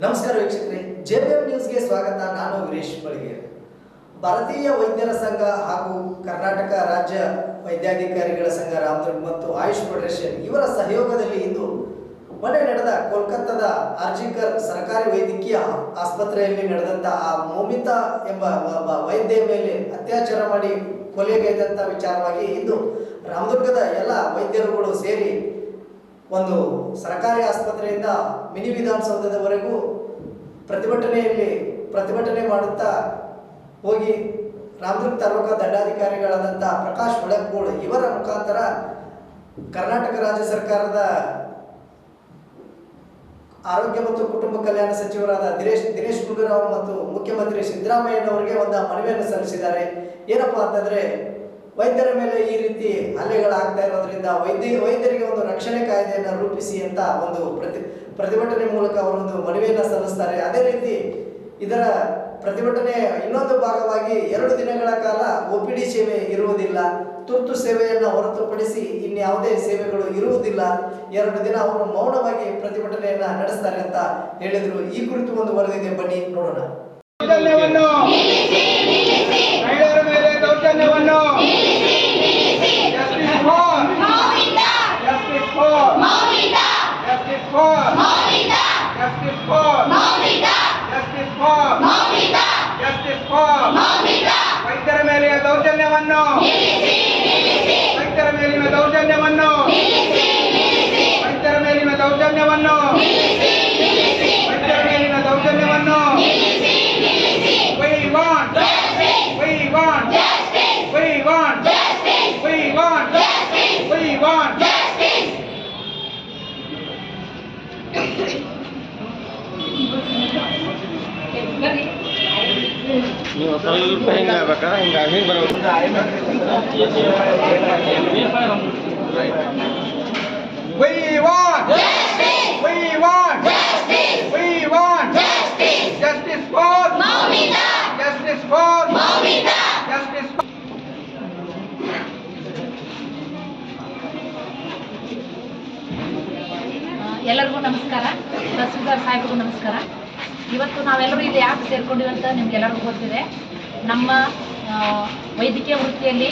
ನಮಸ್ಕಾರ ವೀಕ್ಷಕರೇ, ಜೆಬಿಎಂ ನ್ಯೂಸ್ಗೆ ಸ್ವಾಗತ. ನಾನು ವೀರೇಶ್ ಬಳಿಗೆ ಭಾರತೀಯ ವೈದ್ಯರ ಸಂಘ ಹಾಗೂ ಕರ್ನಾಟಕ ರಾಜ್ಯ ವೈದ್ಯಾಧಿಕಾರಿಗಳ ಸಂಘ ರಾಮದುರ್ಗ್ ಮತ್ತು ಆಯುಷ್ ಫೆಡರೇಷನ್ ಇವರ ಸಹಯೋಗದಲ್ಲಿ ಇಂದು ಮೊನ್ನೆ ನಡೆದ ಕೋಲ್ಕತ್ತಾದ ಆರ್ಜಿಕರ್ ಸರ್ಕಾರಿ ವೈದ್ಯಕೀಯ ಆಸ್ಪತ್ರೆಯಲ್ಲಿ ನಡೆದಂತ ಆ ಮೋಮಿತಾ ಎಂಬ ವೈದ್ಯ ಮೇಲೆ ಅತ್ಯಾಚಾರ ಮಾಡಿ ಕೊಲೆಗೈದಂತ ವಿಚಾರವಾಗಿ ಇಂದು ರಾಮದುರ್ಗದ ಎಲ್ಲ ವೈದ್ಯರುಗಳು ಸೇರಿ ಒಂದು ಸರ್ಕಾರಿ ಆಸ್ಪತ್ರೆಯಿಂದ ಮಿನಿ ವಿಧಾನಸೌಧದವರೆಗೂ ಪ್ರತಿಭಟನೆಯಲ್ಲಿ ಪ್ರತಿಭಟನೆ ಮಾಡುತ್ತಾ ಹೋಗಿ ರಾಮದುರ್ಗ ತಾಲೂಕಾ ದಂಡಾಧಿಕಾರಿಗಳಾದಂಥ ಪ್ರಕಾಶ್ ಹೊಳೆಗೋಳ್ ಇವರ ಮುಖಾಂತರ ಕರ್ನಾಟಕ ರಾಜ್ಯ ಸರ್ಕಾರದ ಆರೋಗ್ಯ ಮತ್ತು ಕುಟುಂಬ ಕಲ್ಯಾಣ ಸಚಿವರಾದ ದಿನೇಶ್ ದಿನೇಶ್ ಗುಂಡೂರಾವ್ ಮತ್ತು ಮುಖ್ಯಮಂತ್ರಿ ಸಿದ್ದರಾಮಯ್ಯನವರಿಗೆ ಒಂದು ಮನವಿಯನ್ನು ಸಲ್ಲಿಸಿದ್ದಾರೆ. ಏನಪ್ಪಾ ಅಂತಂದ್ರೆ ವೈದ್ಯರ ಮೇಲೆ ಈ ರೀತಿ ಹಲ್ಲೆಗಳಾಗ್ತಾ ಇರೋದ್ರಿಂದ ವೈದ್ಯ, ವೈದ್ಯರಿಗೆ ಒಂದು ರಕ್ಷಣೆ ಕಾಯ್ದೆಯನ್ನು ರೂಪಿಸಿ ಅಂತ ಒಂದು ಪ್ರತಿ, ಪ್ರತಿಭಟನೆ ಮೂಲಕ ಅವರೊಂದು ಮನವಿಯನ್ನು ಸಲ್ಲಿಸ್ತಾರೆ. ಅದೇ ರೀತಿ ಇದರ ಪ್ರತಿಭಟನೆ ಇನ್ನೊಂದು ಭಾಗವಾಗಿ ಎರಡು ದಿನಗಳ ಕಾಲ ಒ ಸೇವೆ ಇರುವುದಿಲ್ಲ. ತುರ್ತು ಸೇವೆಯನ್ನು ಹೊರತುಪಡಿಸಿ ಇನ್ಯಾವುದೇ ಸೇವೆಗಳು ಇರುವುದಿಲ್ಲ. ಎರಡು ದಿನ ಅವರು ಮೌನವಾಗಿ ಪ್ರತಿಭಟನೆಯನ್ನ ನಡೆಸ್ತಾರೆ ಅಂತ ಹೇಳಿದ್ರು. ಈ ಕುರಿತು ಒಂದು ವರದಿದೆ ಬನ್ನಿ, ನೋಡೋಣ. ದೌರ್ಜನ್ಯವನ್ನು ವೈದ್ಯರ ಮೇಲಿನ ದೌರ್ಜನ್ಯವನ್ನು. ರೈತರ ಮೇಲಿನ ದೌರ್ಜನ್ಯವನ್ನು. ಸ್ವಲ್ಪ ಹಿಂಗೆ ಆಗ್ಬೇಕಾ ಹಿಂಗೆ ಹಿಂಗೆ ಬರ್ಬೇಕು ಎಲ್ಲರಿಗೂ ನಮಸ್ಕಾರ. ತಹಸೀಲ್ದಾರ್ ಸಾಹೇಬ್ರಿಗೂ ನಮಸ್ಕಾರ. ಇವತ್ತು ನಾವೆಲ್ಲರೂ ಇಲ್ಲಿ ಯಾಕೆ ಸೇರ್ಕೊಂಡಿವಿ ಅಂತ ನಿಮ್ಗೆಲ್ಲರಿಗೂ ಗೊತ್ತಿದೆ. ನಮ್ಮ ವೈದ್ಯಕೀಯ ವೃತ್ತಿಯಲ್ಲಿ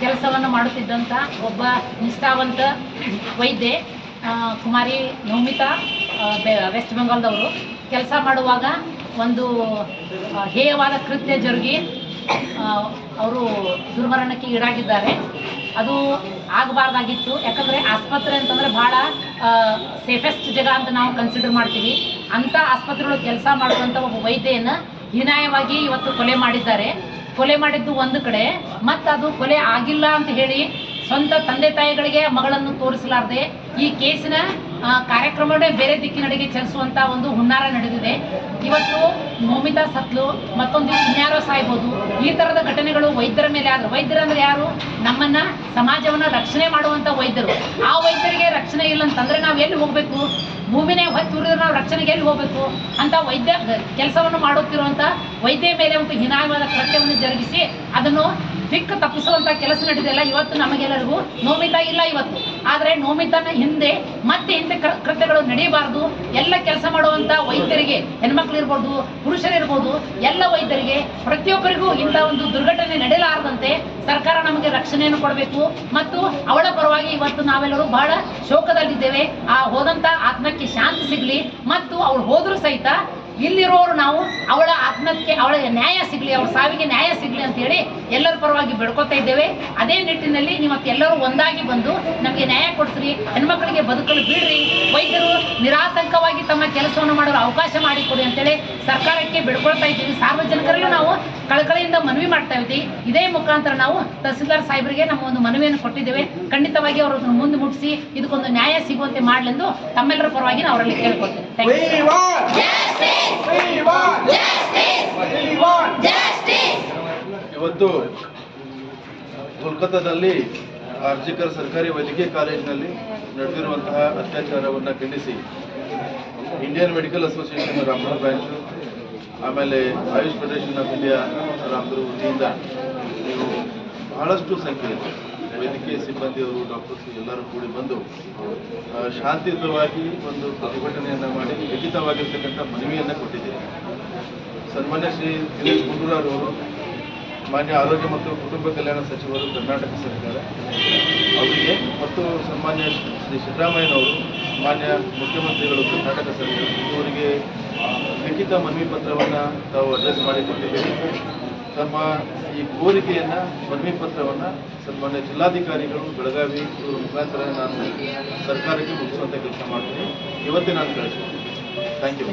ಕೆಲಸವನ್ನು ಮಾಡುತ್ತಿದ್ದಂಥ ಒಬ್ಬ ನಿಷ್ಠಾವಂತ ವೈದ್ಯೆ ಕುಮಾರಿ ನೌಮಿತಾ ವೆಸ್ಟ್ ಬೆಂಗಾಲ್ದವರು. ಕೆಲಸ ಮಾಡುವಾಗ ಒಂದು ಹೇಯವಾದ ಕೃತ್ಯ ಜರುಗಿ ಅವರು ದುರ್ಮರಣಕ್ಕೆ ಈಡಾಗಿದ್ದಾರೆ. ಅದು ಆಗಬಾರ್ದಾಗಿತ್ತು. ಯಾಕಂದರೆ ಆಸ್ಪತ್ರೆ ಅಂತಂದರೆ ಭಾಳ ಸೇಫೆಸ್ಟ್ ಜಾಗ ಅಂತ ನಾವು ಕನ್ಸಿಡರ್ ಮಾಡ್ತೀವಿ. ಅಂಥ ಆಸ್ಪತ್ರೆಗಳು ಕೆಲಸ ಮಾಡುವಂಥ ಒಬ್ಬ ವೈದ್ಯೆಯನ್ನು ಹೀನಾಯವಾಗಿ ಇವತ್ತು ಕೊಲೆ ಮಾಡಿದ್ದಾರೆ. ಕೊಲೆ ಮಾಡಿದ್ದು ಒಂದು ಕಡೆ, ಮತ್ತು ಅದು ಕೊಲೆ ಆಗಿಲ್ಲ ಅಂತ ಹೇಳಿ ಸ್ವಂತ ತಂದೆ ತಾಯಿಗಳಿಗೆ ಮಗಳನ್ನು ತೋರಿಸಲಾರದೆ ಈ ಕೇಸಿನ ಕಾರ್ಯಕ್ರಮವೇ ಬೇರೆ ದಿಕ್ಕಿನಡೆಗೆ ಚಲಿಸುವಂತ ಒಂದು ಹುನ್ನಾರ ನಡೆದಿದೆ. ಇವತ್ತು ಮೋಮಿತಾ ಸತ್ಲು ಮತ್ತೊಂದು ಇನ್ಯಾರೋ ಸಾಯ್ಬೋದು. ಈ ತರದ ಘಟನೆಗಳು ವೈದ್ಯರ ಮೇಲೆ ಆದ್ರೆ ವೈದ್ಯರಂದ್ರೆ ಯಾರು? ನಮ್ಮನ್ನ ಸಮಾಜವನ್ನ ರಕ್ಷಣೆ ಮಾಡುವಂತ ವೈದ್ಯರು. ಆ ವೈದ್ಯರಿಗೆ ರಕ್ಷಣೆ ಇಲ್ಲ ಅಂತಂದ್ರೆ ನಾವು ಎಲ್ಲಿ ಹೋಗ್ಬೇಕು? ಭೂಮಿನೇ ಹೊತ್ತು ಉರಿದ್ರೆ ನಾವು ರಕ್ಷಣೆಗೆ ಎಲ್ಲಿ ಹೋಗ್ಬೇಕು? ಅಂತ ವೈದ್ಯ ಕೆಲಸವನ್ನು ಮಾಡುತ್ತಿರುವಂತ ವೈದ್ಯ ಮೇಲೆ ಒಂದು ಹೀನಾಯವಾದ ಕೃತ್ಯವನ್ನು ಜರುಗಿಸಿ ಅದನ್ನು ದಿಕ್ಕು ತಪ್ಪಿಸುವಂತ ಕೆಲಸ ನಡೆದಿಲ್ಲ ಇವತ್ತು ನಮಗೆಲ್ಲರಿಗೂ ನೋಮಿತಾ ಇಲ್ಲ ಇವತ್ತು. ಆದ್ರೆ ನೋಮಿತಾನ ಹಿಂದೆ ಮತ್ತೆ ಹಿಂದೆ ಕೃತ್ಯಗಳು ನಡೆಯಬಾರದು ಎಲ್ಲ ಕೆಲಸ ಮಾಡುವಂತ ವೈದ್ಯರಿಗೆ ಹೆಣ್ಮಕ್ಳು ಇರ್ಬೋದು ಪುರುಷರಿರ್ಬೋದು, ಎಲ್ಲ ವೈದ್ಯರಿಗೆ, ಪ್ರತಿಯೊಬ್ಬರಿಗೂ ಇಂಥ ಒಂದು ದುರ್ಘಟನೆ ನಡೆಯಲಾರದಂತೆ ಸರ್ಕಾರ ನಮಗೆ ರಕ್ಷಣೆಯನ್ನು ಕೊಡಬೇಕು. ಮತ್ತು ಅವಳ ಪರವಾಗಿ ಇವತ್ತು ನಾವೆಲ್ಲರೂ ಬಹಳ ಶೋಕದಲ್ಲಿದ್ದೇವೆ. ಆ ಹೋದಂತ ಆತ್ಮಕ್ಕೆ ಶಾಂತಿ ಸಿಗಲಿ. ಮತ್ತು ಅವಳು ಹೋದ್ರೂ ಸಹಿತ ಇಲ್ಲಿರೋರು ನಾವು ಅವಳ ಆತ್ಮಕ್ಕೆ, ಅವಳ ನ್ಯಾಯ ಸಿಗಲಿ, ಅವಳ ಸಾವಿಗೆ ನ್ಯಾಯ ಸಿಗಲಿ ಅಂತ ಹೇಳಿ ಎಲ್ಲರ ಪರವಾಗಿ ಬೆಳ್ಕೊತಾ ಇದ್ದೇವೆ. ಅದೇ ನಿಟ್ಟಿನಲ್ಲಿ ಎಲ್ಲರೂ ಒಂದಾಗಿ ಬಂದು ನಮಗೆ ನ್ಯಾಯ ಕೊಡಿಸ್ರಿ, ಹೆಣ್ಮಕ್ಳಿಗೆ ಬದುಕಲು ಬಿಡ್ರಿ, ವೈದ್ಯರು ನಿರಾತಂಕವಾಗಿ ತಮ್ಮ ಕೆಲಸವನ್ನು ಮಾಡಲು ಅವಕಾಶ ಮಾಡಿಕೊಡಿ ಅಂತೇಳಿ ಸರ್ಕಾರಕ್ಕೆ ಬೆಳ್ಕೊಳ್ತಾ ಇದ್ದೀವಿ. ಸಾರ್ವಜನಿಕರಲ್ಲೂ ನಾವು ಕಳಕಳಿಯಿಂದ ಮನವಿ ಮಾಡ್ತಾ ಇದ್ದೀವಿ. ಇದೇ ಮುಖಾಂತರ ನಾವು ತಹಸೀಲ್ದಾರ್ ಸಾಹೇಬರಿಗೆ ನಮ್ಮ ಒಂದು ಮನವಿಯನ್ನು ಕೊಟ್ಟಿದ್ದೇವೆ. ಖಂಡಿತವಾಗಿ ಅವರು ಮುಂದೆ ಮುಟ್ಟಿಸಿ, ಇದಕ್ಕೊಂದು ನ್ಯಾಯ ಸಿಗುವಂತೆ ಮಾಡಲೆಂದು ತಮ್ಮೆಲ್ಲರ ಪರವಾಗಿ ನಾವು ಅವರಲ್ಲಿ ಕೇಳ್ಕೊಳ್ತೇವೆ thank you We want We want We want ಇವತ್ತು ಕೋಲ್ಕತ್ತಾದಲ್ಲಿ ಆರ್ಜಿಕರ್ ಸರ್ಕಾರಿ ವೈದ್ಯಕೀಯ ಕಾಲೇಜಿನಲ್ಲಿ ನಡೆದಿರುವಂತಹ ಅತ್ಯಾಚಾರವನ್ನು ಖಂಡಿಸಿ Indian medical association Rampur branch, ಆಮೇಲೆ Ayush federation of India Rampur ವತಿಯಿಂದ ನೀವು ಬಹಳಷ್ಟು ಸಂಖ್ಯೆಯಲ್ಲಿ ವೈದ್ಯಕೀಯ ಸಿಬ್ಬಂದಿಯವರು, ಡಾಕ್ಟರ್ಸ್ ಎಲ್ಲರೂ ಕೂಡಿ ಬಂದು ಶಾಂತಿಯುತವಾಗಿ ಒಂದು ಪ್ರತಿಭಟನೆಯನ್ನು ಮಾಡಿ ಲಿಖಿತವಾಗಿರ್ತಕ್ಕಂಥ ಮನವಿಯನ್ನು ಕೊಟ್ಟಿದ್ದೀರಿ. ಸನ್ಮಾನ್ಯ ಶ್ರೀ ದಿನೇಶ್ ಗುಂಡೂರಾವ್ ಅವರು ಮಾನ್ಯ ಆರೋಗ್ಯ ಮತ್ತು ಕುಟುಂಬ ಕಲ್ಯಾಣ ಸಚಿವರು ಕರ್ನಾಟಕ ಸರ್ಕಾರ ಅವರಿಗೆ ಮತ್ತು ಸನ್ಮಾನ್ಯ ಶ್ರೀ ಸಿದ್ದರಾಮಯ್ಯನವರು, ಮಾನ್ಯ ಮುಖ್ಯಮಂತ್ರಿಗಳು ಕರ್ನಾಟಕ ಸರ್ಕಾರ ಇವರಿಗೆ ಲಿಖಿತ ಮನವಿ ಪತ್ರವನ್ನು ತಾವು ಅಡ್ರೆಸ್ ಮಾಡಿ ಕೊಟ್ಟಿದ್ದೀರಿ ತಮ್ಮ ಈ ಕೋರಿಕೆಯನ್ನು ಮನವಿ ಪತ್ರವನ್ನು ಸನ್ಮಾನ್ಯ ಜಿಲ್ಲಾಧಿಕಾರಿಗಳು ಬೆಳಗಾವಿ ಇವರ ಮುಖಾಂತರ ನಾನು ಸರ್ಕಾರಕ್ಕೆ ಮುಗಿಸುವಂಥ ಕೆಲಸ ಮಾಡ್ತೀನಿ. ಇವತ್ತೇ ನಾನು ಕಳಿಸ್ತೀನಿ. Thank you